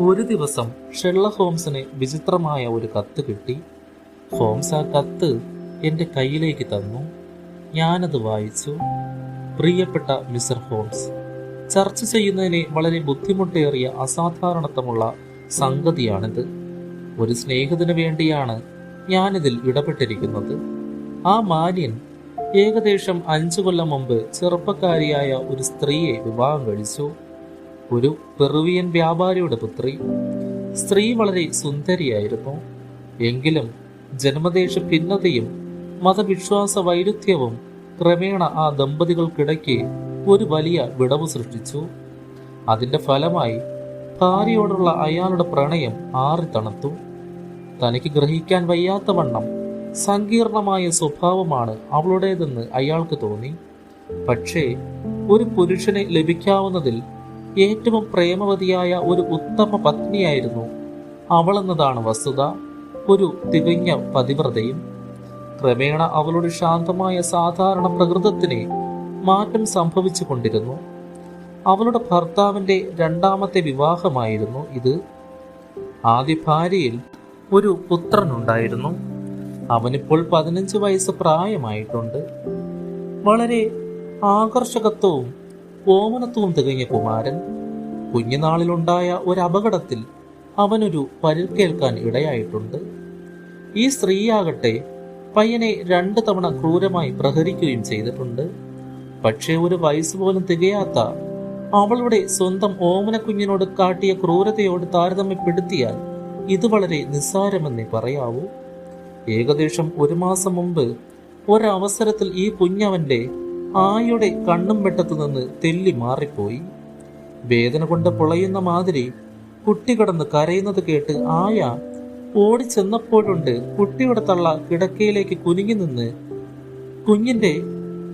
ഒരു ദിവസം ഷെള്ള ഹോംസിന് വിചിത്രമായ ഒരു കത്ത് കിട്ടി. ഹോംസ് ആ കത്ത് എന്റെ കയ്യിലേക്ക് തന്നു. ഞാനത് വായിച്ചു. പ്രിയപ്പെട്ട മിസ്റ്റർ ഹോംസ് ചർച്ച ചെയ്യുന്നതിന് വളരെ ബുദ്ധിമുട്ടേറിയ അസാധാരണത്വമുള്ള സംഗതിയാണിത്. ഒരു സ്നേഹത്തിന് വേണ്ടിയാണ് ഞാനിതിൽ ഇടപെട്ടിരിക്കുന്നത്. ആ മാന്യൻ ഏകദേശം അഞ്ചു കൊല്ലം മുമ്പ് ചെറുപ്പക്കാരിയായ ഒരു സ്ത്രീയെ വിവാഹം കഴിച്ചു. ഒരു പെറുവിയൻ വ്യാപാരിയുടെ പുത്രി. സ്ത്രീ വളരെ സുന്ദരിയായിരുന്നു. എങ്കിലും ജന്മദേശ ഭിന്നതയും മതവിശ്വാസ വൈരുദ്ധ്യവും ക്രമേണ ആ ദമ്പതികൾക്കിടയ്ക്ക് ഒരു വലിയ വിടവ് സൃഷ്ടിച്ചു. അതിന്റെ ഫലമായി ഭാര്യയോടുള്ള അയാളുടെ പ്രണയം ആറി തണുത്തു. തനിക്ക് ഗ്രഹിക്കാൻ വയ്യാത്ത വണ്ണം സങ്കീർണമായ സ്വഭാവമാണ് അവളുടേതെന്ന് അയാൾക്ക് തോന്നി. പക്ഷേ ഒരു പുരുഷനെ ലഭിക്കാവുന്നതിൽ ഏറ്റവും പ്രേമവതിയായ ഒരു ഉത്തമ പത്നിയായിരുന്നു. അവളെന്നതാണ് വസ്തുത. ഒരു തികഞ്ഞ പതിവ്രതയും. ക്രമേണ അവളുടെ ശാന്തമായ സാധാരണ പ്രകൃതത്തിന് മാറ്റം സംഭവിച്ചു കൊണ്ടിരുന്നു. അവളുടെ ഭർത്താവിന്റെ രണ്ടാമത്തെ വിവാഹമായിരുന്നു ഇത്. ആദ്യ ഭാര്യയിൽ ഒരു പുത്രനുണ്ടായിരുന്നു. അവനിപ്പോൾ പതിനഞ്ച് വയസ്സ് പ്രായമായിട്ടുണ്ട്. വളരെ ആകർഷകത്വവും ഓമനത്വവും തികഞ്ഞ കുമാരൻ കുഞ്ഞുനാളിലുണ്ടായ ഒരു അപകടത്തിൽ അവനൊരു പരിക്കേൽക്കാൻ ഇടയായിട്ടുണ്ട്. ഈ സ്ത്രീയാകട്ടെ പയ്യനെ രണ്ടു തവണ ക്രൂരമായി പ്രഹരിക്കുകയും ചെയ്തിട്ടുണ്ട്. പക്ഷേ ഒരു വയസ്സ് പോലും തികയാത്ത അവളുടെ സ്വന്തം ഓമന കുഞ്ഞിനോട് കാട്ടിയ ക്രൂരതയോട് താരതമ്യപ്പെടുത്തിയാൽ ഇത് വളരെ നിസ്സാരമെന്നേ പറയാവൂ. ഏകദേശം ഒരു മാസം മുമ്പ് ഒരവസരത്തിൽ ഈ കുഞ്ഞവന്റെ ആയുടെ കണ്ണും വെട്ടത്തു നിന്ന് തെല്ലി മാറിപ്പോയി. വേദന കൊണ്ട് പൊളയുന്ന മാതിരി കുട്ടി കിടന്ന് കരയുന്നത് കേട്ട് ആയ ഓടിച്ചെന്നപ്പോഴുണ്ട് കുട്ടിയുടെ തള്ള കിടക്കയിലേക്ക് കുനിങ്ങി നിന്ന് കുഞ്ഞിന്റെ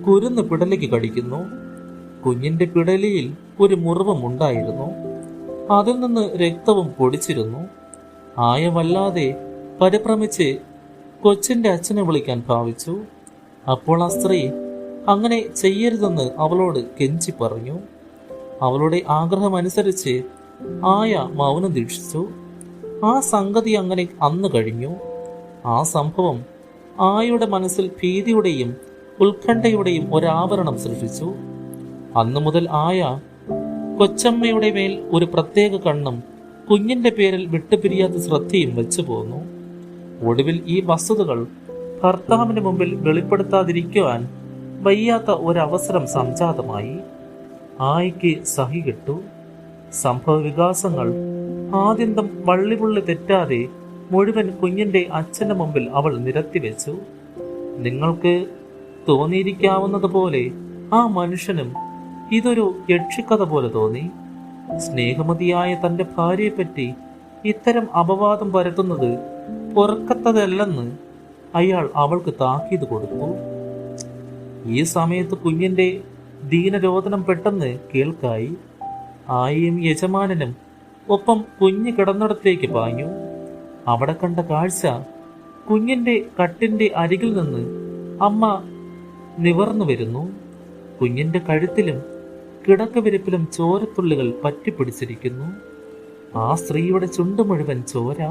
കുരുന്ന് പിടലേക്ക് കടിക്കുന്നു. കുഞ്ഞിന്റെ പിടലിയിൽ ഒരു മുറിവും ഉണ്ടായിരുന്നു. അതിൽ നിന്ന് രക്തവും പൊടിച്ചിരുന്നു. ആയ വല്ലാതെ പരിഭ്രമിച്ച് കൊച്ചിന്റെ അച്ഛനെ വിളിക്കാൻ ഭാവിച്ചു. അപ്പോൾ ആ സ്ത്രീ അങ്ങനെ ചെയ്യരുതെന്ന് അവളോട് കെഞ്ചി പറഞ്ഞു. അവളുടെ ആഗ്രഹമനുസരിച്ച് ആയ മൗനം ദീക്ഷിച്ചു. ആ സംഗതി അങ്ങനെ അന്ന് കഴിഞ്ഞു. ആ സംഭവം ആയുടെ മനസ്സിൽ ഭീതിയുടെയും ഉത്കണ്ഠയുടെയും ഒരാവരണം സൃഷ്ടിച്ചു. അന്നു മുതൽ ആയ കൊച്ചമ്മയുടെ മേൽ ഒരു പ്രത്യേക കണ്ണും കുഞ്ഞിന്റെ പേരിൽ വിട്ടുപിരിയാത്ത ശ്രദ്ധയും വെച്ചു പോന്നു. ഒടുവിൽ ഈ വസ്തുതകൾ ഭർത്താവിന് മുമ്പിൽ വെളിപ്പെടുത്താതിരിക്കുവാൻ വയ്യാത്ത ഒരവസരം സംജാതമായി ആയിക്ക് സഹി കിട്ടു. സംഭവ വികാസങ്ങൾ ആദ്യന്തം വള്ളിപുള്ളി തെറ്റാതെ മുഴുവൻ കുഞ്ഞിന്റെ അച്ഛന്റെ മുമ്പിൽ അവൾ നിരത്തിവെച്ചു നിങ്ങൾക്ക് തോന്നിയിരിക്കാവുന്നതുപോലെ ആ മനുഷ്യനും ഇതൊരു യക്ഷിക്കഥ പോലെ തോന്നി. സ്നേഹമതിയായ തന്റെ ഭാര്യയെപ്പറ്റി ഇത്തരം അപവാദം പരത്തുന്നത് പൊറക്കത്തതല്ലെന്ന് അയാൾ അവൾക്ക് താക്കീത് കൊടുത്തു. ഈ സമയത്ത് കുഞ്ഞിന്റെ ദീനരോധനം പെട്ടെന്ന് കേൾക്കായി ആയിയും യജമാനനും ഒപ്പം കുഞ്ഞ് കിടന്നിടത്തേക്ക് പാഞ്ഞു. അവിടെ കണ്ട കാഴ്ച കുഞ്ഞിന്റെ കട്ടിന്റെ അരികിൽ നിന്ന് അമ്മ നിവർന്നു വരുന്നു. കുഞ്ഞിന്റെ കഴുത്തിലും കിടക്കവിരിപ്പിലും ചോരത്തുള്ളികൾ പറ്റിപ്പിടിച്ചിരിക്കുന്നു. ആ സ്ത്രീയുടെ ചുണ്ട് മുഴുവൻ ചോര.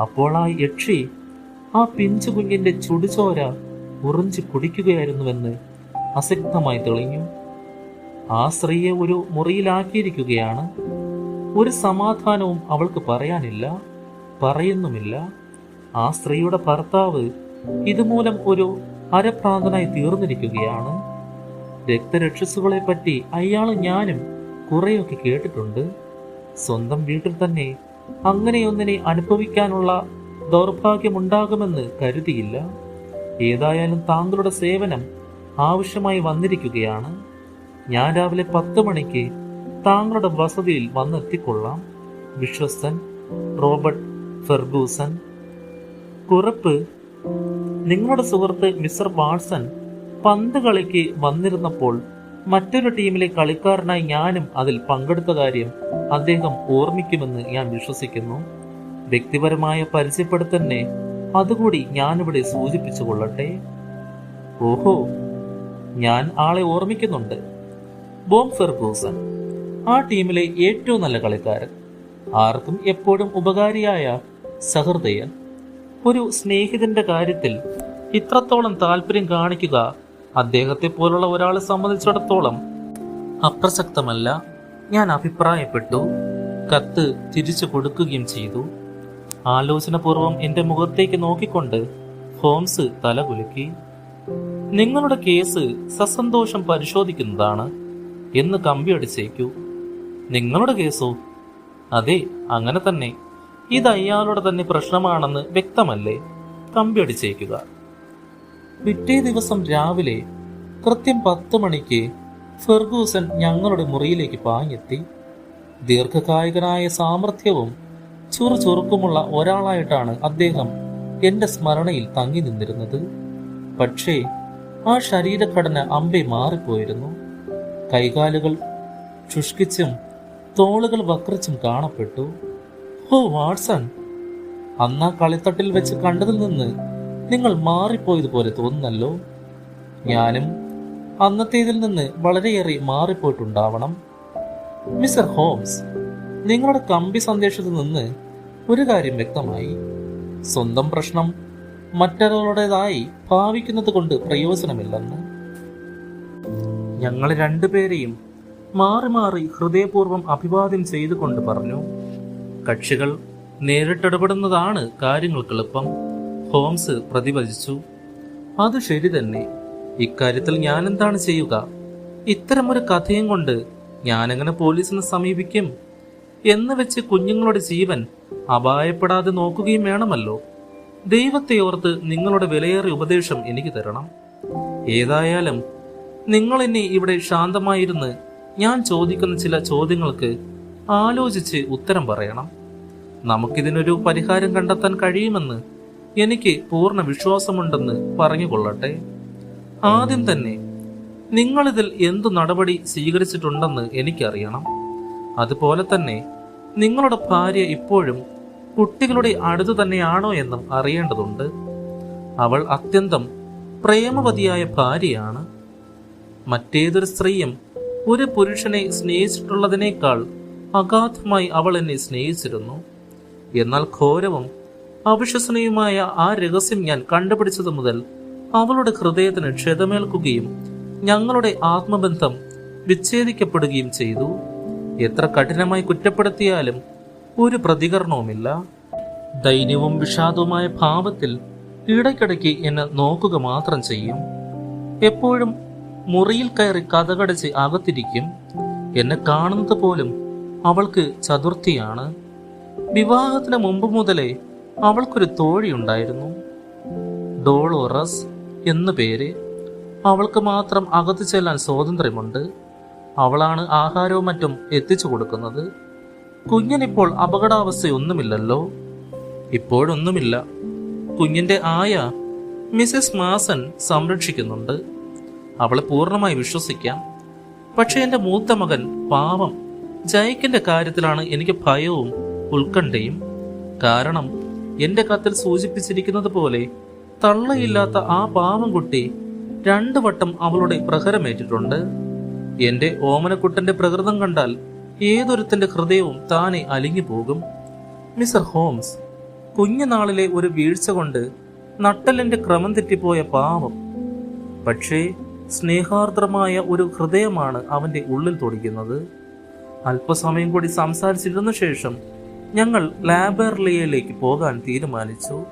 അപ്പോൾ ആ യക്ഷി ആ പിഞ്ചു കുഞ്ഞിന്റെ ചുടുചോര ഉറിഞ്ചു കുടിക്കുകയായിരുന്നുവെന്ന് അസക്തമായി തെളിഞ്ഞു. ആ സ്ത്രീയെ ഒരു മുറിയിലാക്കിയിരിക്കുകയാണ്. ഒരു സമാധാനവും അവൾക്ക് പറയാനില്ല പറയുന്നുമില്ല. ആ സ്ത്രീയുടെ ഭർത്താവ് ഇതുമൂലം ഒരു അരഭ്രാന്തനായി തീർന്നിരിക്കുകയാണ്. രക്തരക്ഷസുകളെ പറ്റി അയാൾ ഞാനും കുറെയൊക്കെ കേട്ടിട്ടുണ്ട്. സ്വന്തം വീട്ടിൽ തന്നെ അങ്ങനെയൊന്നിനെ അനുഭവിക്കാനുള്ള ദൗർഭാഗ്യമുണ്ടാകുമെന്ന് കരുതിയില്ല. ഏതായാലും താങ്കളുടെ സേവനം ആവശ്യമായി വന്നിരിക്കുകയാണ്. ഞാൻ രാവിലെ പത്ത് മണിക്ക് താങ്കളുടെ വസതിയിൽ വന്നെത്തിക്കൊള്ളാം. വിശ്വസ്തൻ റോബർട്ട് ഫെർഗൂസൻ കുറിപ്പ്. നിങ്ങളുടെ സുഹൃത്ത് മിസ്റ്റർ വാട്സൺ പന്ത് കളിക്ക് വന്നിരുന്നപ്പോൾ മറ്റൊരു ടീമിലെ കളിക്കാരനായി ഞാനും അതിൽ പങ്കെടുത്ത കാര്യം അദ്ദേഹം ഓർമ്മിക്കുമെന്ന് ഞാൻ വിശ്വസിക്കുന്നു. വ്യക്തിപരമായ പരിചയപ്പെടുത്തന്നെ അതുകൂടി ഞാനിവിടെ സൂചിപ്പിച്ചു കൊള്ളട്ടെ? ഓഹോ ഞാൻ ആളെ ഓർമ്മിക്കുന്നുണ്ട്. ബോം ഫെർഗൂസൺ ആ ടീമിലെ ഏറ്റവും നല്ല കളിക്കാരൻ. ആർക്കും എപ്പോഴും ഉപകാരിയായ സഹൃദയൻ. ഒരു സ്നേഹിതന്റെ കാര്യത്തിൽ ഇത്രത്തോളം താല്പര്യം കാണിക്കുക അദ്ദേഹത്തെ പോലുള്ള ഒരാളെ സംബന്ധിച്ചിടത്തോളം അപ്രസക്തമല്ല. ഞാൻ അഭിപ്രായപ്പെട്ടു. കത്ത് തിരിച്ചു കൊടുക്കുകയും ചെയ്തു. ആലോചനപൂർവം എന്റെ മുഖത്തേക്ക് നോക്കിക്കൊണ്ട് ഹോംസ് തല കുലുക്കി. നിങ്ങളുടെ കേസ് സസന്തോഷം പരിശോധിക്കുന്നതാണ് എന്ന് കമ്പിയടിച്ചേക്കൂ. നിങ്ങളുടെ കേസോ? അതെ അങ്ങനെ തന്നെ. ഇത് അയാളുടെ തന്നെ പ്രശ്നമാണെന്ന് വ്യക്തമല്ലേ? കമ്പിയടിച്ചേക്കുക. പിറ്റേ ദിവസം രാവിലെ കൃത്യം പത്ത് മണിക്ക് ഫെർഗൂസൻ ഞങ്ങളുടെ മുറിയിലേക്ക് പാഞ്ഞെത്തി. ദീർഘകായികനായ സാമർഥ്യവും ചുറുചുറുക്കുമുള്ള ഒരാളായിട്ടാണ് അദ്ദേഹം എന്റെ സ്മരണയിൽ തങ്ങി നിന്നിരുന്നത്. പക്ഷേ ആ ശരീരഘടന അമ്പെ മാറിപ്പോയിരുന്നു. കൈകാലുകൾ ശുഷ്കിച്ചും തോളുകൾ വക്രിച്ചും കാണപ്പെട്ടു. ഓ വാട്സൺ! അന്നാ കളിത്തട്ടിൽ വെച്ച് കണ്ടതിൽ നിന്ന് നിങ്ങൾ മാറിപ്പോയതുപോലെ തോന്നുന്നല്ലോ. ഞാനും അന്നത്തേതിൽ നിന്ന് വളരെയേറെ മാറിപ്പോയിട്ടുണ്ടാവണം. മിസ്റ്റർ ഹോംസ് നിങ്ങളുടെ കമ്പി സന്ദേശത്തിൽ നിന്ന് ഒരു കാര്യം വ്യക്തമായി സ്വന്തം പ്രശ്നം മറ്റൊരാളുടേതായി ഭാവിക്കുന്നത് കൊണ്ട് പ്രയോജനമില്ലെന്ന്. ഞങ്ങൾ രണ്ടുപേരെയും മാറി മാറി ഹൃദയപൂർവം അഭിവാദ്യം ചെയ്തുകൊണ്ട് പറഞ്ഞു കക്ഷികൾ നേരിട്ടിടപെടുന്നതാണ് കാര്യങ്ങൾക്ക് എളുപ്പം ഹോംസ് പ്രതിവചിച്ചു. അത് ശരി തന്നെ. ഇക്കാര്യത്തിൽ ഞാൻ എന്താണ് ചെയ്യുക? ഇത്തരമൊരു കഥയും കൊണ്ട് ഞാനെങ്ങനെ പോലീസിനെ സമീപിക്കും? എന്ന് വെച്ച് കുഞ്ഞുങ്ങളുടെ ജീവൻ അപായപ്പെടാതെ നോക്കുകയും വേണമല്ലോ. ദൈവത്തെ ഓർത്ത് നിങ്ങളുടെ വിലയേറിയ ഉപദേശം എനിക്ക് തരണം. ഏതായാലും നിങ്ങൾ എന്നെ ഇവിടെ ശാന്തമായിരുന്ന് ഞാൻ ചോദിക്കുന്ന ചില ചോദ്യങ്ങൾക്ക് ആലോചിച്ച് ഉത്തരം പറയണം. നമുക്കിതിനൊരു പരിഹാരം കണ്ടെത്താൻ കഴിയുമെന്ന് എനിക്ക് പൂർണ വിശ്വാസമുണ്ടെന്ന് പറഞ്ഞുകൊള്ളട്ടെ. ആദ്യം തന്നെ നിങ്ങളിതിൽ എന്തു നടപടി സ്വീകരിച്ചിട്ടുണ്ടെന്ന് എനിക്കറിയണം. അതുപോലെ തന്നെ നിങ്ങളുടെ ഭാര്യ ഇപ്പോഴും കുട്ടികളുടെ അടുത്ത് തന്നെയാണോ എന്നും അറിയേണ്ടതുണ്ട്. അവൾ അത്യന്തം പ്രേമവതിയായ ഭാര്യയാണ്. മറ്റേതൊരു സ്ത്രീയും ഒരു പുരുഷനെ സ്നേഹിച്ചിട്ടുള്ളതിനേക്കാൾ അഗാധമായി അവൾ എന്നെ സ്നേഹിച്ചിരുന്നു. എന്നാൽ ഘോരവും അവിശ്വസനീയമായ ആ രഹസ്യം ഞാൻ കണ്ടുപിടിച്ചത് മുതൽ അവളുടെ ഹൃദയത്തിന് ക്ഷതമേൽക്കുകയും ഞങ്ങളുടെ ആത്മബന്ധം വിച്ഛേദിക്കപ്പെടുകയും ചെയ്തു. എത്ര കഠിനമായി കുറ്റപ്പെടുത്തിയാലും ഒരു പ്രതികരണവുമില്ല. ദൈന്യവും വിഷാദവുമായ ഭാവത്തിൽ ഇടയ്ക്കിടയ്ക്ക് എന്നെ നോക്കുക മാത്രം ചെയ്യും. എപ്പോഴും മുറിയിൽ കയറി കഥകടച്ച് അകത്തിരിക്കും. എന്നെ കാണുന്നത് പോലും അവൾക്ക് ചതുർത്ഥിയാണ്. വിവാഹത്തിന് മുമ്പ് മുതലേ അവൾക്കൊരു തോഴിയുണ്ടായിരുന്നു. ഡോളോറസ് എന്നു പേര്. അവൾക്ക് മാത്രം അകത്ത് ചെല്ലാൻ സ്വാതന്ത്ര്യമുണ്ട്. അവളാണ് ആഹാരവും മറ്റും എത്തിച്ചു കൊടുക്കുന്നത്. കുഞ്ഞിനിപ്പോൾ അപകടാവസ്ഥയൊന്നുമില്ലല്ലോ? ഇപ്പോഴൊന്നുമില്ല. കുഞ്ഞിന്റെ ആയ മിസസ് മാസൻ സംരക്ഷിക്കുന്നുണ്ട്. അവളെ പൂർണമായി വിശ്വസിക്കാം. പക്ഷെ എന്റെ മൂത്ത മകൻ പാവം. ജയക്കിന്റെ കാര്യത്തിലാണ് എനിക്ക് ഭയവും ഉത്കണ്ഠയും. കാരണം എന്റെ കത്തിൽ സൂചിപ്പിച്ചിരിക്കുന്നത് പോലെ തള്ളയില്ലാത്ത ആ പാവം കുട്ടി രണ്ടു വട്ടം അവളുടെ പ്രഹരമേറ്റിട്ടുണ്ട്. എന്റെ ഓമനക്കുട്ടന്റെ പ്രകൃതം കണ്ടാൽ ഏതൊരുത്തന്റെ ഹൃദയവും താനെ അലിഞ്ഞു പോകും മിസ്റ്റർ ഹോംസ് കുഞ്ഞുനാളിലെ ഒരു വീഴ്ച കൊണ്ട് നട്ടലിന്റെ ക്രമം തെറ്റിപ്പോയ പാവം. പക്ഷേ സ്നേഹാർദ്രമായ ഒരു ഹൃദയമാണ് അവന്റെ ഉള്ളിൽ തുടിക്കുന്നത്. അല്പസമയം കൂടി സംസാരിച്ചിരുന്ന ശേഷം ഞങ്ങൾ ലാബർലിയയിലേക്ക് പോകാൻ തീരുമാനിച്ചു.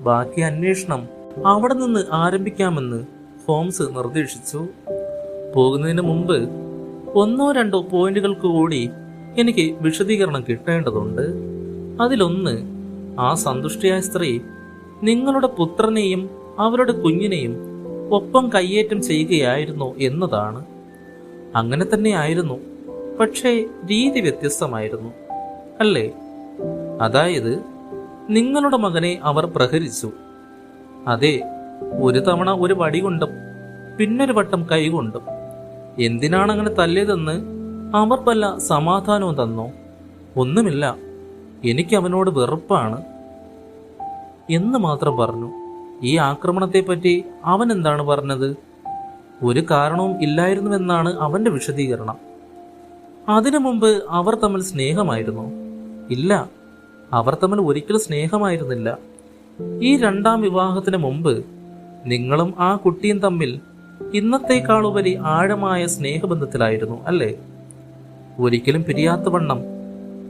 ബാക്കി അന്വേഷണം അവിടെ നിന്ന് ആരംഭിക്കാമെന്ന് ഹോംസ് നിർദ്ദേശിച്ചു. പോകുന്നതിന് മുമ്പ് ഒന്നോ രണ്ടോ പോയിന്റുകൾക്ക് കൂടി എനിക്ക് വിശദീകരണം കിട്ടേണ്ടതുണ്ട്. അതിലൊന്ന് ആ സന്തുഷ്ടിയായ സ്ത്രീ നിങ്ങളുടെ പുത്രനെയും അവരുടെ കുഞ്ഞിനെയും ഒപ്പം കയ്യേറ്റം ചെയ്യുകയായിരുന്നു എന്നതാണ്. അങ്ങനെ തന്നെയായിരുന്നു പക്ഷേ രീതി വ്യത്യസ്തമായിരുന്നു അല്ലേ? അതായത് നിങ്ങളുടെ മകനെ അവർ പ്രഹരിച്ചു. അതെ ഒരു തവണ ഒരു വടി കൊണ്ടും പിന്നൊരു വട്ടം കൈകൊണ്ടും എന്തിനാണ് അങ്ങനെ തല്ലിയതെന്ന് അമർ വല്ല സമാധാനവും തന്നോ? ഒന്നുമില്ല. എനിക്ക് അവനോട് വെറുപ്പാണ്. എന്ന് മാത്രം പറഞ്ഞു. ഈ ആക്രമണത്തെപ്പറ്റി അവൻ എന്താണ് പറഞ്ഞത്? ഒരു കാരണവും ഇല്ലായിരുന്നുവെന്നാണ് അവന്റെ വിശദീകരണം. അതിനു മുമ്പ് അവർ തമ്മിൽ സ്നേഹമായിരുന്നു. ഇല്ല അവർ തമ്മിൽ ഒരിക്കലും സ്നേഹമായിരുന്നില്ല. ഈ രണ്ടാം വിവാഹത്തിന് മുമ്പ് നിങ്ങളും ആ കുട്ടിയും തമ്മിൽ ഇന്നത്തേക്കാളുപരി ആഴമായ സ്നേഹബന്ധത്തിലായിരുന്നു അല്ലേ? ഒരിക്കലും പിരിയാത്ത വണ്ണം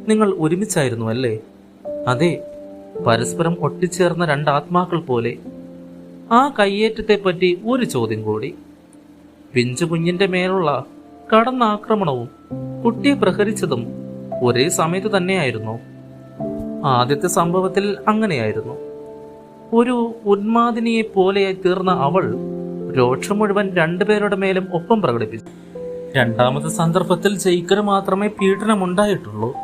നിങ്ങൾ ഒരുമിച്ചായിരുന്നു അല്ലേ? അതെ പരസ്പരം ഒട്ടിച്ചേർന്ന രണ്ടാത്മാക്കൾ പോലെ. ആ കയ്യേറ്റത്തെ പറ്റി ഒരു ചോദ്യം കൂടി. പിഞ്ചു കുഞ്ഞിന്റെ മേലുള്ള കടന്നാക്രമണവും കുട്ടിയെ പ്രഹരിച്ചതും ഒരേ സമയത്ത് തന്നെയായിരുന്നു. ആദ്യത്തെ സംഭവത്തിൽ അങ്ങനെയായിരുന്നു. ഒരു ഉന്മാദിനിയെ പോലെയായി തീർന്ന അവൾ രോക്ഷം മുഴുവൻ രണ്ടുപേരുടെ മേലും ഒപ്പം പ്രകടിപ്പിച്ചു. രണ്ടാമത്തെ സന്ദർഭത്തിൽ ജയിക്കന് മാത്രമേ പീഡനമുണ്ടായിട്ടുള്ളൂ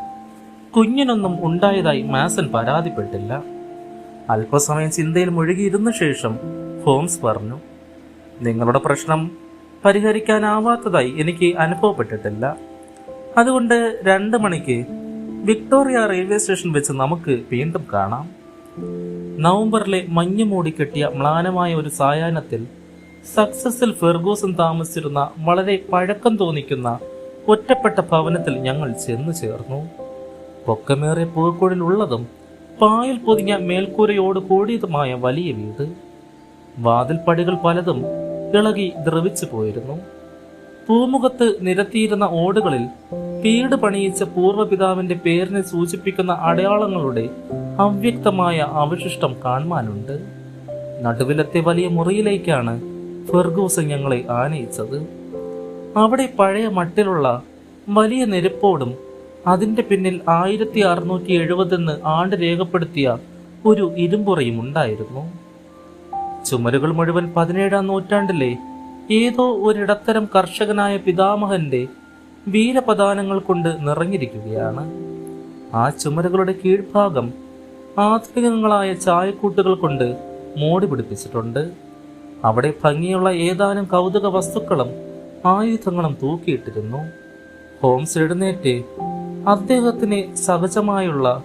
കുഞ്ഞിനൊന്നും ഉണ്ടായതായി മാസൻ പരാതിപ്പെട്ടില്ല. അല്പസമയം ചിന്തയിൽ മുഴുകിയിരുന്ന ശേഷം ഹോംസ് പറഞ്ഞു നിങ്ങളുടെ പ്രശ്നം പരിഹരിക്കാനാവാത്തതായി എനിക്ക് അനുഭവപ്പെട്ടിട്ടില്ല. അതുകൊണ്ട് രണ്ട് മണിക്ക് വിക്ടോറിയ റെയിൽവേ സ്റ്റേഷൻ വെച്ച് നമുക്ക് വീണ്ടും കാണാം. നവംബറിലെ മഞ്ഞ് മൂടിക്കെട്ടിയ മ്ലാനമായ ഒരു സായാഹ്നത്തിൽ സക്സസിൽ ഫെർഗൂസൻ താമസിച്ചിരുന്ന വളരെ പഴക്കം തോന്നിക്കുന്ന ഒറ്റപ്പെട്ട ഭവനത്തിൽ ഞങ്ങൾ ചെന്നു ചേർന്നു. പൊക്കമേറിയ പൂക്കുഴലുള്ളതും പായൽ പൊതിഞ്ഞ മേൽക്കൂരയോട് കൂടിയതുമായ വലിയ വീട്. വാതിൽപ്പടികൾ പലതും ഇളകി ദ്രവിച്ചു പോയിരുന്നു. പൂമുഖത്ത് നിരത്തിയിരുന്ന ഓടുകളിൽ വീട് പണിയിച്ച പൂർവപിതാവിന്റെ പേരിനെ സൂചിപ്പിക്കുന്ന അടയാളങ്ങളുടെ അവ്യക്തമായ അവശിഷ്ടം കാണുവാനുണ്ട്. നടുവിലത്തെ വലിയ മുറിയിലേക്കാണ് ഫെർഗൂസൻ ഞങ്ങളെ ആനയിച്ചത്. അവിടെ പഴയ മട്ടിലുള്ള വലിയ നെരുപ്പോടും അതിന്റെ പിന്നിൽ ആയിരത്തി അറുന്നൂറ്റി എഴുപതെന്ന് ആണ്ട് രേഖപ്പെടുത്തിയ ഒരു ഇരുമ്പുറയും ഉണ്ടായിരുന്നു. ചുമരുകൾ മുഴുവൻ പതിനേഴാം നൂറ്റാണ്ടിലെ ഏതോ ഒരിടത്തരം കർഷകനായ പിതാമഹന്റെ വീരപദാനങ്ങൾ കൊണ്ട് നിറഞ്ഞിരിക്കുകയാണ്. ആ ചുമരുകളുടെ കീഴ്ഭാഗം ആധുനികങ്ങളായ ചായക്കൂട്ടുകൾ കൊണ്ട് മോടി പിടിപ്പിച്ചിട്ടുണ്ട്. അവിടെ ഭംഗിയുള്ള ഏതാനും കൗതുക വസ്തുക്കളും ആയുധങ്ങളും തൂക്കിയിട്ടിരുന്നു. ഹോംസ് എഴുന്നേറ്റ് അദ്ദേഹത്തിന് സഹജമായുള്ള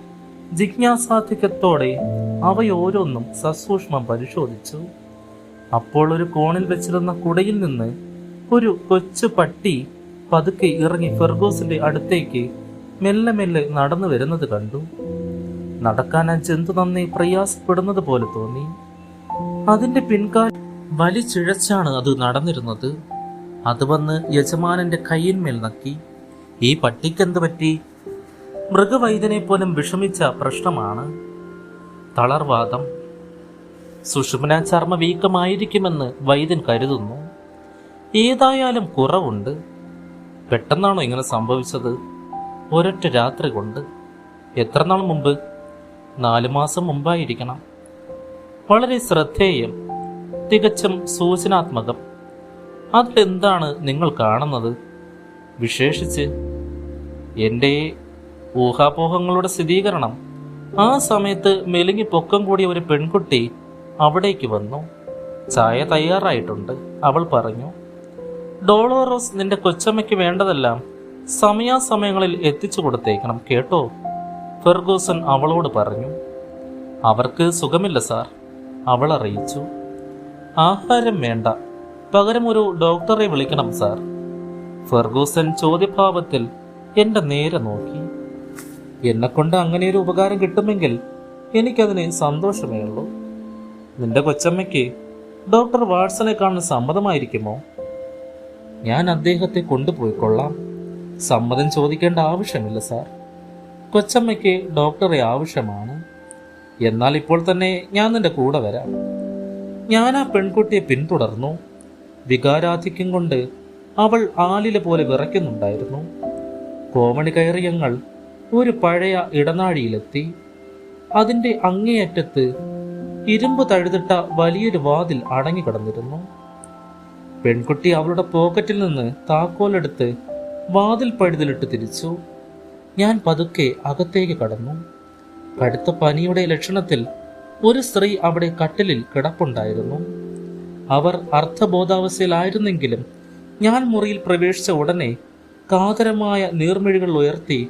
ജിജ്ഞാസാധിക്യത്തോടെ അവയോരോന്നും സസൂക്ഷ്മം പരിശോധിച്ചു. അപ്പോൾ ഒരു കോണിൽ വെച്ചിരുന്ന കുടയിൽ നിന്ന് ഒരു കൊച്ചു പട്ടി പതുക്കെ ഇറങ്ങി ഫെർഗോസിന്റെ അടുത്തേക്ക് മെല്ലെ മെല്ലെ നടന്നു വരുന്നത് കണ്ടു. നടക്കാൻ ആ ജന്തു നന്ദി പ്രയാസപ്പെടുന്നത് പോലെ തോന്നി. അതിന്റെ പിൻകാൽ വലിച്ചിഴച്ചാണ് അത് നടന്നിരുന്നത്. അത് വന്ന് യജമാനന്റെ കയ്യിന്മേൽ നക്കി. ഈ പട്ടിക്കെന്ത് പറ്റി? മൃഗവൈദ്യനെ പോലും വിഷമിച്ച പ്രശ്നമാണ്. തളർവാദം. സുഷുമന ചർമ്മ വീക്കമായിരിക്കുമെന്ന് വൈദ്യൻ കരുതുന്നു. ഏതായാലും കുറവുണ്ട്. പെട്ടെന്നാണോ ഇങ്ങനെ സംഭവിച്ചത്? ഒരൊറ്റ രാത്രി കൊണ്ട്. എത്ര നാൾ മുമ്പ്? നാലു മാസം മുമ്പായിരിക്കണം. വളരെ ശ്രദ്ധേയം. തികച്ചും സൂചനാത്മകം. അതിലെന്താണ് നിങ്ങൾ കാണുന്നത്? വിശേഷിച്ച് എന്റെ ഊഹാപോഹങ്ങളുടെ സ്ഥിരീകരണം. ആ സമയത്ത് മെലുങ്ങി പൊക്കം കൂടിയ ഒരു പെൺകുട്ടി അവിടേക്ക് വന്നു. ചായ തയ്യാറായിട്ടുണ്ട്. അവൾ പറഞ്ഞു ഡോളോറോസ് നിന്റെ കൊച്ചമ്മയ്ക്ക് വേണ്ടതെല്ലാം സമയാസമയങ്ങളിൽ എത്തിച്ചു കൊടുത്തേക്കണം കേട്ടോ? ഫെർഗൂസൺ അവളോട് പറഞ്ഞു അവർക്ക് സുഖമില്ല സാർ. അവൾ അറിയിച്ചു ആഹാരം വേണ്ട. പകരം ഒരു ഡോക്ടറെ വിളിക്കണം സാർ. ഫെർഗൂസൻ ചോദ്യഭാവത്തിൽ എന്റെ നേരെ നോക്കി. എന്നെക്കൊണ്ട് അങ്ങനെ ഒരു ഉപകാരം കിട്ടുമെങ്കിൽ എനിക്കതിന് സന്തോഷമേ ഉള്ളൂ. നിന്റെ കൊച്ചമ്മയ്ക്ക് ഡോക്ടർ വാട്സനെ കാണാൻ സമ്മതമായിരിക്കുമോ? ഞാൻ അദ്ദേഹത്തെ കൊണ്ടുപോയിക്കൊള്ളാം. സമ്മതം ചോദിക്കേണ്ട ആവശ്യമില്ല സാർ. കൊച്ചമ്മയ്ക്ക് ഡോക്ടറെ ആവശ്യമാണ്. എന്നാൽ ഇപ്പോൾ തന്നെ ഞാൻ നിന്റെ കൂടെ വരാം. ഞാൻ ആ പെൺകുട്ടിയെ പിന്തുടർന്നു. വികാരാധിക്യം കൊണ്ട് അവൾ ആലില പോലെ വിറയ്ക്കുന്നുണ്ടായിരുന്നു. കോമണി കയറി ഞങ്ങൾ ഒരു പഴയ ഇടനാഴിയിലെത്തി. അതിന്റെ അങ്ങേയറ്റത്ത് ഇരുമ്പ് തഴുതിട്ട വലിയൊരു വാതിൽ അടങ്ങിക്കിടന്നിരുന്നു പെൺകുട്ടി അവളുടെ പോക്കറ്റിൽ നിന്ന് താക്കോലെടുത്ത് വാതിൽ പഴുതിലിട്ട് തിരിച്ചു. ഞാൻ പതുക്കെ അകത്തേക്ക് കടന്നു. കടുത്ത പനിയുടെ ലക്ഷണത്തിൽ ഒരു സ്ത്രീ അവിടെ കട്ടിലിൽ കിടപ്പുണ്ടായിരുന്നു. അവർ അർത്ഥബോധാവസ്ഥയിലായിരുന്നെങ്കിലും ഞാൻ മുറിയിൽ പ്രവേശിച്ച ഉടനെ കാതരമായ നീർമിഴികൾ ഉയർത്തി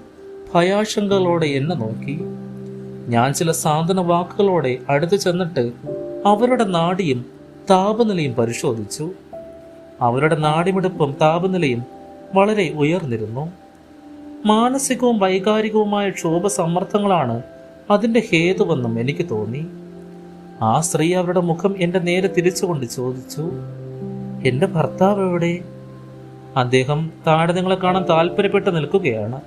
ഭയാശങ്കകളോടെ എന്നെ നോക്കി. ഞാൻ ചില സാന്ത്വന വാക്കുകളോടെ അടുത്തു ചെന്നിട്ട് അവരുടെ നാടിയും താപനിലയും പരിശോധിച്ചു. അവരുടെ നാടിമിടുപ്പും താപനിലയും വളരെ ഉയർന്നിരുന്നു. മാനസികവും വൈകാരികവുമായ ക്ഷോഭ സമ്മർദ്ദങ്ങളാണ് അതിന്റെ ഹേതുവെന്നും എനിക്ക് തോന്നി. ആ സ്ത്രീ അവരുടെ മുഖം എന്റെ നേരെ തിരിച്ചുകൊണ്ട് ചോദിച്ചു എന്റെ ഭർത്താവ് എവിടെ? അദ്ദേഹം താഴെ നിങ്ങളെ കാണാൻ താല്പര്യപ്പെട്ട് നിൽക്കുകയാണ്.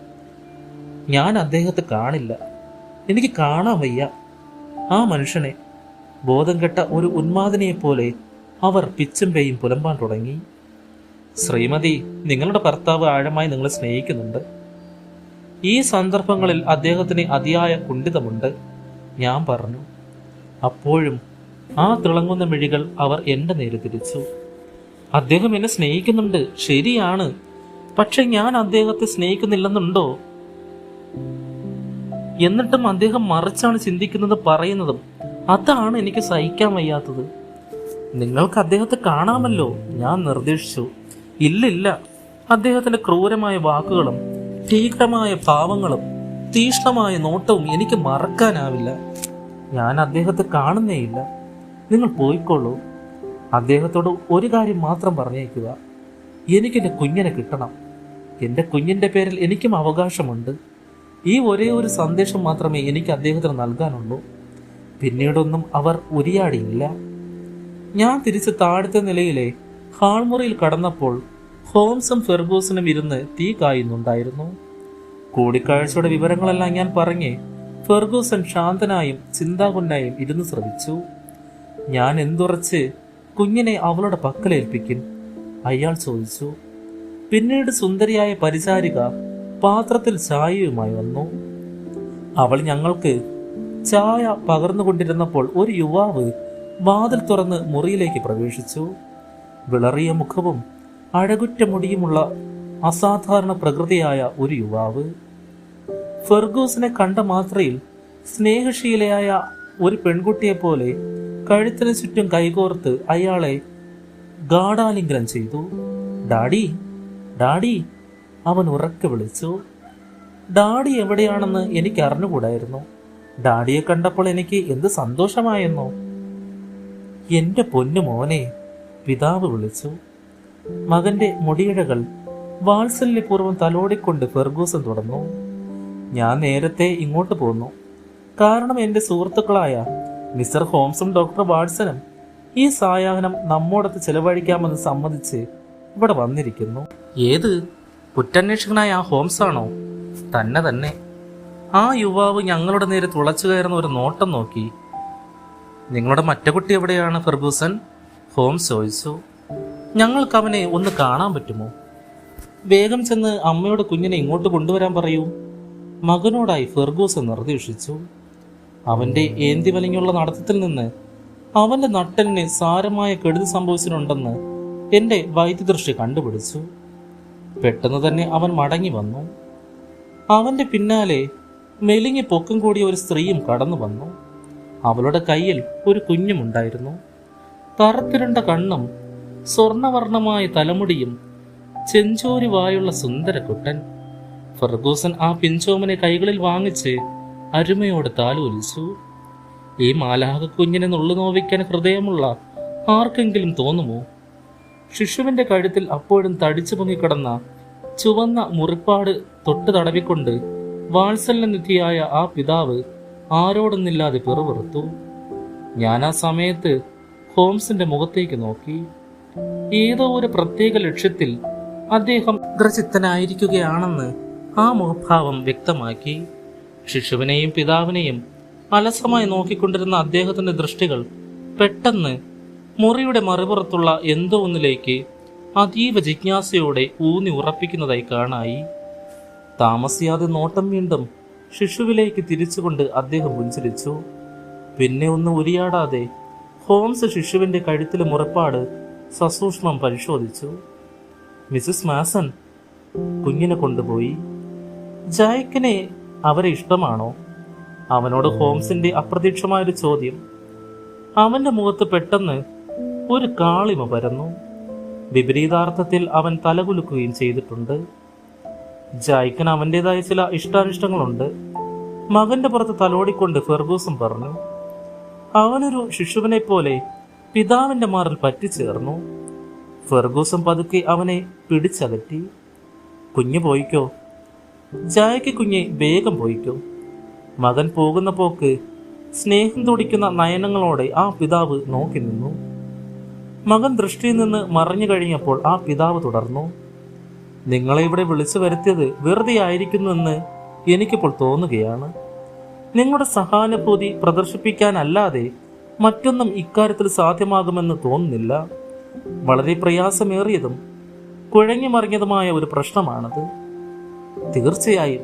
ഞാൻ അദ്ദേഹത്തെ കാണില്ല. എനിക്ക് കാണാൻ വയ്യ. ആ മനുഷ്യനെ ബോധം കെട്ട ഒരു ഉന്മാദിനിയെ പോലെ അവർ പിച്ചും പുലമ്പാൻ തുടങ്ങി. ശ്രീമതി നിങ്ങളുടെ ഭർത്താവ് ആഴമായി നിങ്ങളെ സ്നേഹിക്കുന്നുണ്ട്. ഈ സന്ദർഭങ്ങളിൽ അദ്ദേഹത്തിന് അതിയായ കുണ്ഠിതമുണ്ട് ഞാൻ പറഞ്ഞു. അപ്പോഴും ആ തിളങ്ങുന്ന മിഴികൾ അവർ എന്റെ നേരെ തിരിച്ചു. അദ്ദേഹം എന്നെ സ്നേഹിക്കുന്നുണ്ട്. ശരിയാണ്. പക്ഷെ ഞാൻ അദ്ദേഹത്തെ സ്നേഹിക്കുന്നില്ലെന്നുണ്ടോ? എന്നിട്ടും അദ്ദേഹം മറിച്ചാണ് ചിന്തിക്കുന്നത് പറയുന്നതും. അതാണ് എനിക്ക് സഹിക്കാൻ വയ്യാത്തത്. നിങ്ങൾക്ക് അദ്ദേഹത്തെ കാണാമല്ലോ. ഞാൻ നിർദ്ദേശിച്ചു. ഇല്ലില്ല. അദ്ദേഹത്തിന്റെ ക്രൂരമായ വാക്കുകളും ഭീകരമായ ഭാവങ്ങളും തീക്ഷ്ണമായ നോട്ടവും എനിക്ക് മറക്കാനാവില്ല. ഞാൻ അദ്ദേഹത്തെ കാണുന്നേയില്ല. നിങ്ങൾ പോയിക്കോളൂ. അദ്ദേഹത്തോട് ഒരു കാര്യം മാത്രം പറഞ്ഞേക്കുക. എനിക്കെന്റെ കുഞ്ഞിനെ കിട്ടണം. എന്റെ കുഞ്ഞിന്റെ പേരിൽ എനിക്കും അവകാശമുണ്ട്. ഈ ഒരേ ഒരു സന്ദേശം മാത്രമേ എനിക്ക് അദ്ദേഹത്തിന് നൽകാനുള്ളൂ. പിന്നീടൊന്നും അവർ ഉരിയാടിയില്ല. ഞാൻ തിരിച്ച് താഴത്തെ നിലയിലെ ഹാൾമുറിയിൽ കടന്നപ്പോൾ ഹോംസും ഫെർഗൂസനും ഇരുന്ന് തീ കായുന്നുണ്ടായിരുന്നു. കൂടിക്കാഴ്ചയുടെ വിവരങ്ങളെല്ലാം ഞാൻ പറഞ്ഞ് ഫെർഗൂസൻ ശാന്തനായും ചിന്താകുന്നായും ഇരുന്ന് ശ്രമിച്ചു ഞാൻ എന്തുറച്ച് കുഞ്ഞിനെ അവളുടെ പക്കലേൽപ്പിക്കും അയാൾ ചോദിച്ചു. പിന്നീട് സുന്ദരിയായ പരിചാരിക പാത്രത്തിൽ ചായയുമായി വന്നു. അവൾ ഞങ്ങൾക്ക് ചായ പകർന്നുകൊണ്ടിരുന്നപ്പോൾ ഒരു യുവാവ് വാതിൽ തുറന്ന് മുറിയിലേക്ക് പ്രവേശിച്ചു. വിളറിയ മുഖവും അഴകുറ്റ മുടിയുമുള്ള അസാധാരണ പ്രകൃതിയായ ഒരു യുവാവ് ഫെർഗൂസിനെ കണ്ട മാത്രയിൽ സ്നേഹശീലയായ ഒരു പെൺകുട്ടിയെ പോലെ കഴുത്തിന് ചുറ്റും കൈകോർത്ത് അയാളെ ഗാഢാലിംഗനം ചെയ്തു. ഡാഡി ഡാഡി അവൻ ഉറക്കെ വിളിച്ചു. ഡാഡി എവിടെയാണെന്ന് എനിക്ക് അറിഞ്ഞുകൂടായിരുന്നു. ഡാഡിയെ കണ്ടപ്പോൾ എനിക്ക് എന്ത് സന്തോഷമായെന്നോ. എന്റെ പൊന്നു മോനെ പിതാവ് വിളിച്ചു. മകന്റെ മുടിയിഴകൾ വാത്സല്യപൂർവം തലോടിക്കൊണ്ട് ഫെർഗൂസൻ തുടർന്നു ഞാൻ നേരത്തെ ഇങ്ങോട്ട് പോന്നു. കാരണം എന്റെ സുഹൃത്തുക്കളായ മിസ്റ്റർ ഹോംസും ഡോക്ടർ വാട്സനും ഈ സായാഹ്നം നമ്മോടത്ത് ചെലവഴിക്കാമെന്ന് സമ്മതിച്ച് ഇവിടെ വന്നിരിക്കുന്നു. ഏത്? കുറ്റാന്വേഷകനായ ആ ആണോ തന്നെ തന്നെ. ആ യുവാവ് ഞങ്ങളുടെ നേരെ തുളച്ചു കയറുന്ന ഒരു നോട്ടം നോക്കി. നിങ്ങളുടെ മറ്റേ കുട്ടി എവിടെയാണ് ഫെർഗൂസൻ ഹോംസ് ചോദിച്ചു. ഞങ്ങൾക്ക് അവനെ ഒന്ന് കാണാൻ പറ്റുമോ? വേഗം ചെന്ന് അമ്മയോട് കുഞ്ഞിനെ ഇങ്ങോട്ട് കൊണ്ടുവരാൻ പറയൂ. മകനോടായി ഫെർഗൂസ് നിർദ്ദേശിച്ചു. അവന്റെ ഏന്തി വലിഞ്ഞുള്ള നടത്തത്തിൽ നിന്ന് അവന്റെ നട്ടലിന് സാരമായ കെടുതി സംഭവിച്ചിട്ടുണ്ടെന്ന് എന്റെ വൈദ്യദൃഷ്ടി കണ്ടുപിടിച്ചു. പെട്ടെന്ന് തന്നെ അവൻ മടങ്ങി വന്നു. അവന്റെ പിന്നാലെ മെലിഞ്ഞു പൊക്കം കൂടിയ ഒരു സ്ത്രീയും കടന്നു വന്നു. അവളുടെ കയ്യിൽ ഒരു കുഞ്ഞുമുണ്ടായിരുന്നു. കറുത്തിരണ്ട കണ്ണും സ്വർണവർണമായ തലമുടിയും ചെഞ്ചോരി വായുള്ള സുന്ദരക്കുട്ടൻ ഫെർഗൂസൻ ആ പിഞ്ചോമനെ കൈകളിൽ വാങ്ങിച്ച് അരുമയോട് താലോലിച്ചു. ഈ മാലാഹ കുഞ്ഞിനെ നുള്ളു നോവിക്കാൻ ഹൃദയമുള്ള ആർക്കെങ്കിലും തോന്നുമോ? ശിശുവിന്റെ കഴുത്തിൽ അപ്പോഴും തടിച്ചു പൊങ്ങിക്കിടന്ന ചുവന്ന മുറിപ്പാട് തൊട്ട് തടവിക്കൊണ്ട് വാത്സല്യനിധിയായ ആ പിതാവ് ആരോടൊന്നില്ലാതെ പിറുപിറുത്തു. ഞാൻ ആ സമയത്ത് ഹോംസിന്റെ മുഖത്തേക്ക് നോക്കി. ഏതോ ഒരു പ്രത്യേക ലക്ഷ്യത്തിൽ അദ്ദേഹം ഗ്രചിത്തനായിരിക്കുകയാണെന്ന് ആ മുഖഭാവം വ്യക്തമാക്കി. ശിശുവിനെയും പിതാവിനെയും അലസമായി നോക്കിക്കൊണ്ടിരുന്ന അദ്ദേഹത്തിന്റെ ദൃഷ്ടികൾ പെട്ടെന്ന് മുറിയുടെ മറുപുറത്തുള്ള എന്തോ ഒന്നിലേക്ക് അതീവ ജിജ്ഞാസയോടെ ഊന്നി ഉറപ്പിക്കുന്നതായി കാണായി. താമസിയാതെ നോട്ടം വീണ്ടും ശിശുവിലേക്ക് തിരിച്ചുകൊണ്ട് അദ്ദേഹം പുഞ്ചിരിച്ചു. പിന്നെ ഒന്ന് ഉരിയാടാതെ ഹോംസ് ശിശുവിന്റെ കഴുത്തിലെ മുറപ്പാട് സസൂക്ഷ്മം പരിശോധിച്ചു. മിസസ് മാസൺ കുഞ്ഞിനെ കൊണ്ടുപോയി. ജായക്കിനെ അവരെ ഇഷ്ടമാണോ? അവനോട് ഹോംസിന്റെ അപ്രതീക്ഷമായ ഒരു ചോദ്യം. അവന്റെ മുഖത്ത് പെട്ടെന്ന് ഒരു കാളിമ പരന്നു. വിപരീതാർത്ഥത്തിൽ അവൻ തലകുലുക്കുകയും ചെയ്തിട്ടുണ്ട്. ജായ്ക്കൻ അവന്റേതായ ചില ഇഷ്ടാനിഷ്ടങ്ങളുണ്ട്. മകന്റെ പുറത്ത് തലോടിക്കൊണ്ട് ഫെർഗൂസും പറഞ്ഞു അവനൊരു ശിശുവിനെ പോലെ പിതാവിന്റെ മാറിൽ പറ്റിച്ചേർന്നു. ഫെർഗൂസും പതുക്കെ അവനെ പിടിച്ചകറ്റി. കുഞ്ഞു പോയിക്കോ ജായക്ക് കുഞ്ഞെ വേഗം പോയിക്കോ. മകൻ പോകുന്ന പോക്ക് സ്നേഹം തുടിക്കുന്ന നയനങ്ങളോടെ ആ പിതാവ് നോക്കി നിന്നു. മകൻ ദൃഷ്ടിയിൽ നിന്ന് മറിഞ്ഞു കഴിഞ്ഞപ്പോൾ ആ പിതാവ് തുടർന്നു. നിങ്ങളെ ഇവിടെ വിളിച്ചു വരുത്തിയത് വെറുതെ ആയിരിക്കുന്നുവെന്ന് എനിക്കിപ്പോൾ തോന്നുകയാണ്. നിങ്ങളുടെ സഹാനുഭൂതി പ്രദർശിപ്പിക്കാനല്ലാതെ മറ്റൊന്നും ഇക്കാര്യത്തിൽ സാധ്യമാകുമെന്ന് തോന്നുന്നില്ല. വളരെ പ്രയാസമേറിയതും കുഴഞ്ഞു മറിഞ്ഞതുമായ ഒരു പ്രശ്നമാണത്. തീർച്ചയായും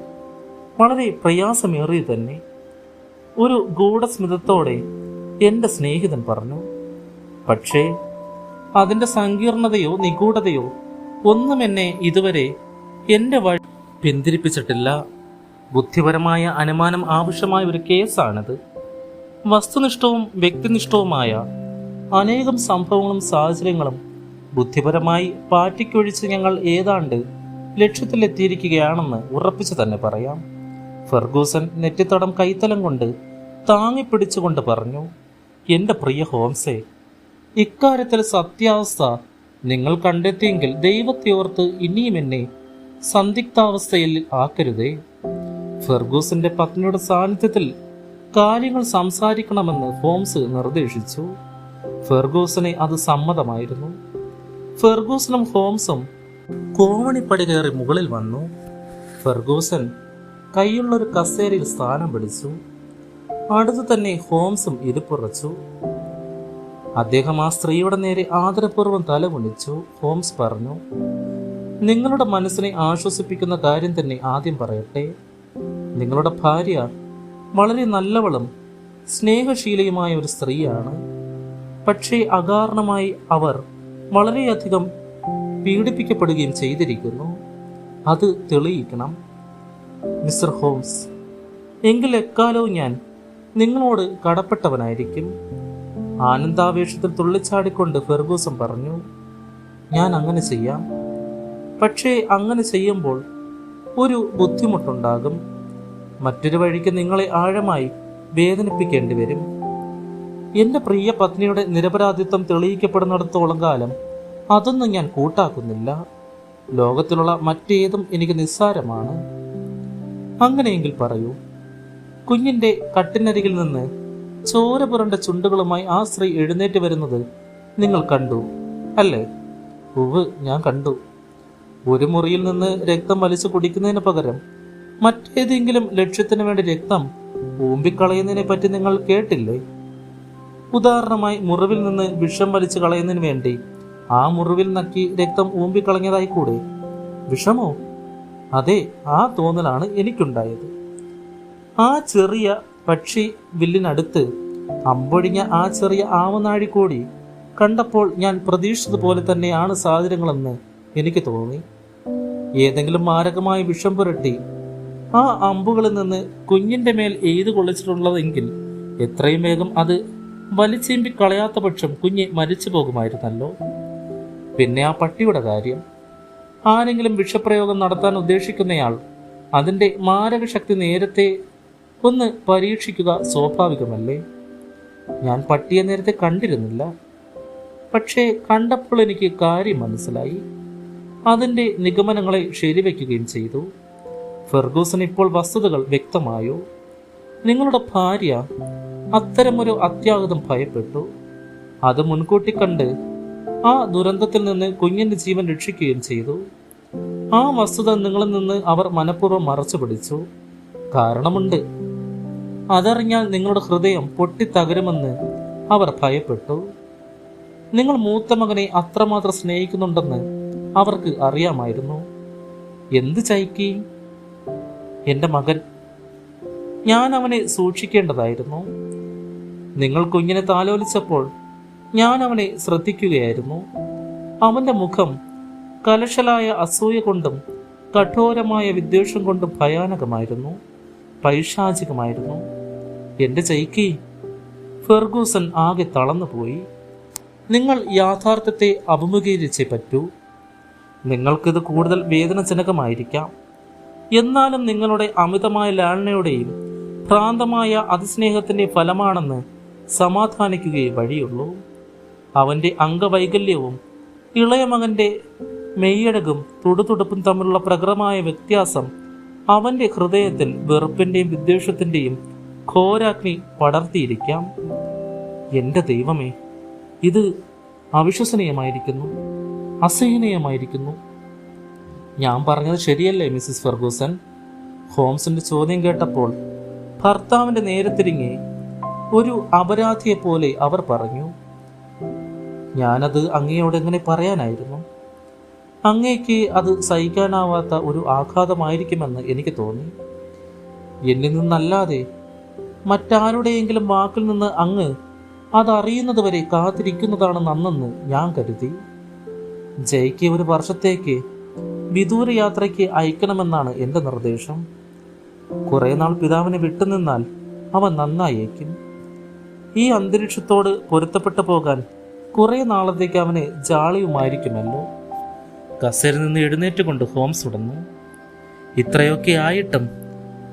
വളരെ പ്രയാസമേറിയത് തന്നെ ഒരു ഗൂഢസ്മിതത്തോടെ എന്റെ സ്നേഹിതൻ പറഞ്ഞു പക്ഷേ അതിന്റെ സങ്കീർണതയോ നിഗൂഢതയോ ഒന്നും എന്നെ ഇതുവരെ എന്റെ വഴി പിന്തിരിപ്പിച്ചിട്ടില്ല. ബുദ്ധിപരമായ അനുമാനം ആവശ്യമായ ഒരു കേസാണിത്. വസ്തുനിഷ്ഠവും വ്യക്തിനിഷ്ഠവുമായ അനേകം സംഭവങ്ങളും സാഹചര്യങ്ങളും ബുദ്ധിപരമായി പാറ്റിക്കൊഴിച്ച് ഞങ്ങൾ ഏതാണ്ട് ലക്ഷ്യത്തിലെത്തിയിരിക്കുകയാണെന്ന് ഉറപ്പിച്ചു തന്നെ പറയാം. ഫെർഗൂസൻ നെറ്റിത്തടം കൈത്തലം കൊണ്ട് താങ്ങിപ്പിടിച്ചുകൊണ്ട് പറഞ്ഞു എന്റെ പ്രിയ ഹോംസേ ഇക്കാര്യത്തിൽ സത്യാവസ്ഥ നിങ്ങൾ കണ്ടെത്തിയെങ്കിൽ ദൈവത്തെ ഓർത്ത് ഇനിയും എന്നെ സന്ദിഗ്ധാവസ്ഥയിൽ ആക്കരുതേ. ഫെർഗൂസിന്റെ പത്നിയുടെ സാന്നിധ്യത്തിൽ കാര്യങ്ങൾ സംസാരിക്കണമെന്ന് ഹോംസ് നിർദ്ദേശിച്ചു. ഫെർഗൂസിനെ അത് സമ്മതമായിരുന്നു. ഫെർഗൂസനും ഹോംസും കോവണിപ്പടി കയറി മുകളിൽ വന്നു. ഫെർഗൂസൻ കൈയുള്ളൊരു കസേരയിൽ സ്ഥാനം പിടിച്ചു. അടുത്തു തന്നെ ഹോംസും ഇരിപ്പുറച്ചു. അദ്ദേഹം ആ സ്ത്രീയുടെ നേരെ ആദരപൂർവം തല കുണിച്ചു ഹോംസ് പറഞ്ഞു നിങ്ങളുടെ മനസ്സിനെ ആശ്വസിപ്പിക്കുന്ന കാര്യം തന്നെ ആദ്യം പറയട്ടെ. നിങ്ങളുടെ ഭാര്യ വളരെ നല്ലവളും സ്നേഹശീലയുമായ ഒരു സ്ത്രീയാണ്. പക്ഷേ അകാരണമായി അവർ വളരെയധികം പീഡിപ്പിക്കപ്പെടുകയും ചെയ്തിരിക്കുന്നു. അത് തെളിയിക്കണം. മിസ്റ്റർ ഹോംസ് എങ്കിൽ എക്കാലവും ഞാൻ നിങ്ങളോട് കടപ്പെട്ടവനായിരിക്കും. ആനന്ദാവേശത്തിൽ തുള്ളിച്ചാടിക്കൊണ്ട് ഫെർഗൂസം പറഞ്ഞു ഞാൻ അങ്ങനെ ചെയ്യാം. പക്ഷേ അങ്ങനെ ചെയ്യുമ്പോൾ ഒരു ബുദ്ധിമുട്ടുണ്ടാകും. മറ്റൊരു വഴിക്ക് നിങ്ങളെ ആഴമായി വേദനിപ്പിക്കേണ്ടി വരും എന്റെ പ്രിയ പത്നിയുടെ നിരപരാധിത്വം തെളിയിക്കപ്പെടുന്നിടത്തോളം കാലം അതൊന്നും ഞാൻ കൂട്ടാക്കുന്നില്ല. ലോകത്തിലുള്ള മറ്റേതും എനിക്ക് നിസ്സാരമാണ്. അങ്ങനെയെങ്കിൽ പറയൂ കുഞ്ഞിന്റെ കട്ടിനരികിൽ നിന്ന് ചോര പുരണ്ട ചുണ്ടുകളുമായി ആ സ്ത്രീ എഴുന്നേറ്റ് വരുന്നത് നിങ്ങൾ കണ്ടു അല്ലേ? ഉവ് ഞാൻ കണ്ടു. ഒരു മുറിയിൽ നിന്ന് രക്തം വലിച്ചു കുടിക്കുന്നതിന് പകരം മറ്റേതെങ്കിലും ലക്ഷ്യത്തിന് വേണ്ടി രക്തം ഊമ്പിക്കളയുന്നതിനെ പറ്റി നിങ്ങൾ കേട്ടില്ലേ? ഉദാഹരണമായി മുറിവിൽ നിന്ന് വിഷം വലിച്ചു കളയുന്നതിന് വേണ്ടി ആ മുറിവിൽ നക്കി രക്തം ഊമ്പിക്കളഞ്ഞതായി കൂടെ വിഷമോ? അതെ ആ തോന്നലാണ് എനിക്കുണ്ടായത്. ആ ചെറിയ പക്ഷി വില്ലിനടുത്ത് അമ്പൊഴിഞ്ഞ ആ ചെറിയ ആവനാഴിക്കോടി കണ്ടപ്പോൾ ഞാൻ പ്രതീക്ഷിച്ചതുപോലെ തന്നെയാണ് സാഹചര്യങ്ങളെന്ന് എനിക്ക് തോന്നി. ഏതെങ്കിലും മാരകമായ വിഷം പുരട്ടി ആ അമ്പുകളിൽ നിന്ന് കുഞ്ഞിന്റെ മേൽ എയ്ത് കൊള്ളിച്ചിട്ടുള്ളതെങ്കിൽ എത്രയും വേഗം അത് വലിച്ചേമ്പി കളയാത്ത പക്ഷം കുഞ്ഞ് മരിച്ചു പോകുമായിരുന്നല്ലോ പിന്നെ ആ പട്ടിയുടെ കാര്യം. ആരെങ്കിലും വിഷപ്രയോഗം നടത്താൻ ഉദ്ദേശിക്കുന്നയാൾ അതിന്റെ മാരകശക്തി നേരത്തെ ഒന്ന് പരീക്ഷിക്കുക സ്വാഭാവികമല്ലേ? ഞാൻ പട്ടിയെ നേരത്തെ കണ്ടിരുന്നില്ല. പക്ഷേ കണ്ടപ്പോൾ എനിക്ക് കാര്യം മനസ്സിലായി. അതിന്റെ നിഗമനങ്ങളെ ശരിവെക്കുകയും ചെയ്തു. ഫെർഗൂസൺ ഇപ്പോൾ വസ്തുതകൾ വ്യക്തമായോ? നിങ്ങളുടെ ഭാര്യ അത്തരമൊരു അത്യാഹിതം ഭയപ്പെട്ടു. അത് മുൻകൂട്ടി കണ്ട് ആ ദുരന്തത്തിൽ നിന്ന് കുഞ്ഞിന്റെ ജീവൻ രക്ഷിക്കുകയും ചെയ്തു. ആ വസ്തുത നിങ്ങളിൽ നിന്ന് അവർ മനഃപൂർവം മറച്ചു പിടിച്ചു. കാരണമുണ്ട്. അതറിഞ്ഞാൽ നിങ്ങളുടെ ഹൃദയം പൊട്ടിത്തകരുമെന്ന് അവർ ഭയപ്പെട്ടു. നിങ്ങൾ മൂത്ത മകനെ അത്രമാത്രം സ്നേഹിക്കുന്നുണ്ടെന്ന് അവർക്ക് അറിയാമായിരുന്നു. എന്ത് ചൈക്കി? എന്റെ മകൻ. ഞാൻ അവനെ സൂക്ഷിക്കേണ്ടതായിരുന്നു. നിങ്ങൾ കുഞ്ഞിനെ താലോലിച്ചപ്പോൾ ഞാൻ അവനെ ശ്രദ്ധിക്കുകയായിരുന്നു. അവന്റെ മുഖം കലശലായ അസൂയ കൊണ്ടും കഠോരമായ വിദ്വേഷം കൊണ്ടും ഭയാനകമായിരുന്നു. പൈശാചികമായിരുന്നു. എന്റെ ചൈക്കി ഫെർഗൂസൺ ആകെ തളർന്നുപോയി. നിങ്ങൾ യാഥാർത്ഥ്യത്തെ അഭിമുഖീകരിച്ചേ പറ്റൂ. നിങ്ങൾക്കിത് കൂടുതൽ വേദനജനകമായിരിക്കാം. എന്നാലും നിങ്ങളുടെ അമിതമായ ലാളനയുടെയും ഭ്രാന്തമായ അതിസ്നേഹത്തിന്റെ ഫലമാണെന്ന് സമാധാനിക്കുകയേ വഴിയുള്ളൂ. അവന്റെ അംഗവൈകല്യവും ഇളയ മകന്റെ മെയ്യഴകും തുടുതുടുപ്പും തമ്മിലുള്ള പ്രകടമായ വ്യത്യാസം അവന്റെ ഹൃദയത്തിൽ വെറുപ്പിന്റെയും വിദ്വേഷത്തിന്റെയും ഘോരാഗ്നി പടർത്തിയിരിക്കാം. എന്റെ ദൈവമേ ഇത് അവിശ്വസനീയമായിരിക്കുന്നു അസഹനീയമായിരിക്കുന്നു. ഞാൻ പറഞ്ഞത് ശരിയല്ലേ മിസ്സിസ് ഫെർഗൂസൺ? ഹോംസിന്റെ ചോദ്യം കേട്ടപ്പോൾ ഭർത്താവിന്റെ നേരെ തിരിഞ്ഞ് ഒരു അപരാധിയെ പോലെ അവർ പറഞ്ഞു ഞാനത് അങ്ങയോട് എങ്ങനെ പറയാനായിരുന്നു? അങ്ങേക്ക് അത് സഹിക്കാനാവാത്ത ഒരു ആഘാതമായിരിക്കുമെന്ന് എനിക്ക് തോന്നി. എന്നിൽ നിന്നല്ലാതെ മറ്റാരുടെയെങ്കിലും വാക്കിൽ നിന്ന് അങ്ങ് അതറിയുന്നതുവരെ കാത്തിരിക്കുന്നതാണ് നന്നെന്ന് ഞാൻ കരുതി. ജയ്ക്ക് ഒരു വർഷത്തേക്ക് വിദൂര യാത്രയ്ക്ക് അയക്കണമെന്നാണ് എന്റെ നിർദ്ദേശം. കുറേ നാൾ പിതാവിനെ വിട്ടുനിന്നാൽ അവൻ നന്നായേക്കും. ഈ അന്തരീക്ഷത്തോട് പൊരുത്തപ്പെട്ടു പോകാൻ കുറെ നാളത്തേക്ക് അവന് ജാളിയുമായിരിക്കുമല്ലോ. കസേരയിൽ നിന്ന് എഴുന്നേറ്റ് കൊണ്ട് ഹോംസ് ഉടന്നു. ഇത്രയൊക്കെ ആയിട്ടും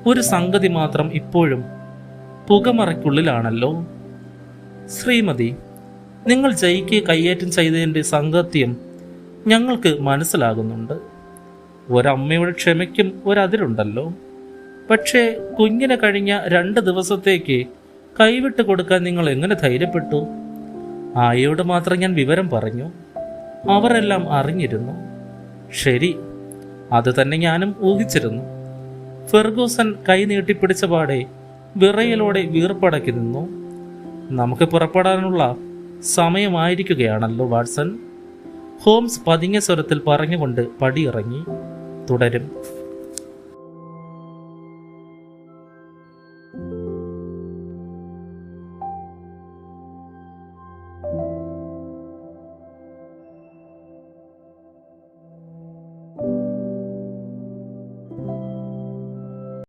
ഒരു സംഗതി മാത്രം ഇപ്പോഴും പുകമറയ്ക്കുള്ളിലാണല്ലോ. ശ്രീമതി നിങ്ങൾ ജയിക്ക് കയ്യേറ്റം ചെയ്തതിന്റെ സംഗത്യം ഞങ്ങൾക്ക് മനസ്സിലാകുന്നുണ്ട്. ഒരമ്മയുടെ ക്ഷമയ്ക്കും ഒരതിരുണ്ടല്ലോ. പക്ഷേ കുഞ്ഞിനെ കഴിഞ്ഞ രണ്ട് ദിവസത്തേക്ക് കൈവിട്ട് കൊടുക്കാൻ നിങ്ങൾ എങ്ങനെ ധൈര്യപ്പെട്ടു? ആയയോട് മാത്രം ഞാൻ വിവരം പറഞ്ഞു. അവരെല്ലാം അറിഞ്ഞിരുന്നു. ശരി അത് തന്നെ ഞാനും ഊഹിച്ചിരുന്നു. ഫെർഗൂസൻ കൈ നീട്ടിപ്പിടിച്ച പാടെ വിറയലോടെ വീർപ്പടക്കി നിന്നു. നമുക്ക് പുറപ്പെടാനുള്ള സമയമായിരിക്കുകയാണല്ലോ വാട്സൺ. ഹോംസ് പതിഞ്ഞ സ്വരത്തിൽ പറഞ്ഞുകൊണ്ട് പടിയിറങ്ങി. തുടരും.